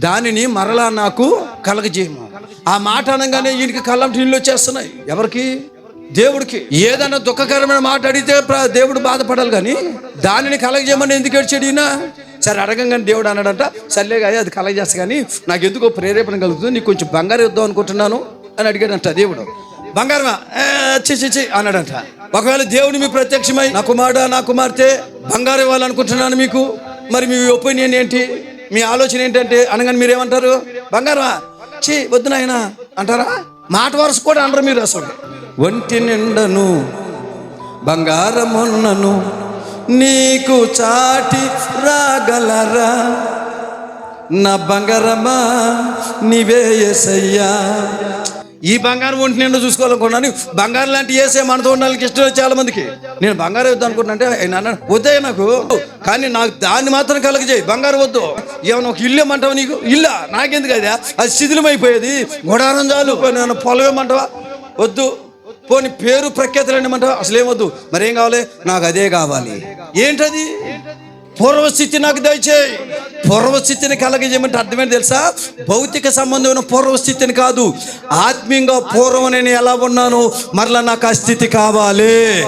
దానిని మరలా నాకు కలగజేయము? ఆ మాట అనగానే ఈయనకి కళ్ళం నీళ్ళు వచ్చేస్తున్నాయి. ఎవరికి? దేవుడికి. ఏదైనా దుఃఖకరమైన మాట అడిగితే ప్ర- దేవుడు బాధపడాలి కానీ దానిని కలగజేయమని ఎందుకు ఏడ్చాడు ఈయన? సరే అడగంగానే దేవుడు అన్నాడంట సర్లే కానీ అది కలగజేస్తా కానీ నాకు ఎందుకో ప్రేరేపణ కలుగుతుంది నీకు కొంచెం బంగారం ఇద్దాం అనుకుంటున్నాను అని అడిగాడంట దేవుడు. బంగారమా? చిచి అన్నాడంట. ఒకవేళ దేవుడు మీ ప్రత్యక్షమై నా కుమారుడు నా కుమార్తె బంగారం ఇవ్వాలనుకుంటున్నాను మీకు మరి మీ ఒపీనియన్ ఏంటి? మీ ఆలోచన ఏంటంటే అనగానే మీరేమంటారు? బంగారమా? చీ వద్దు నాయన. అంటారా? మాట వరుస కూడా అంటారు మీరు అసలు. ఒంటి నిండను బంగారమున్నను నీకు చాటి రాగలరా? నా బంగారమా? నీవే ఏసయ్యా. ఈ బంగారం ఒంటి నిండా చూసుకోవాలనుకున్నాను. బంగారం లాంటి వేసే మనతో ఉండాలని ఇష్టం చాలా మందికి. నేను బంగారం వద్దు అనుకుంటున్నా అంటే ఆయన అన్నాడు వద్దే నాకు కానీ నాకు దాన్ని మాత్రం కలగజేయి. బంగారం వద్దు. ఏమైనా ఒక ఇల్లు ఇమ్మంటావా నీకు? ఇల్లా? నాకెందుకు అదే? అది శిథిలమైపోయేది. గుడారం చాలు. నేను పొలం ఇమ్మంటావా? వద్దు. పోని పేరు ప్రఖ్యాతులు ఏమంటావా అసలు ఏమొద్దు మరేం కావాలి? నాకు అదే కావాలి. ఏంటది? పూర్వస్థితి నాకు దయచేయి. పూర్వస్థితిని కలగజేయమంటే అర్థమేంటి తెలుసా? భౌతిక సంబంధమైన పూర్వస్థితిని కాదు. ఆత్మీయంగా పూర్వం నేను ఎలా ఉన్నాను? మరలా నాకు ఆ స్థితి కావాలి.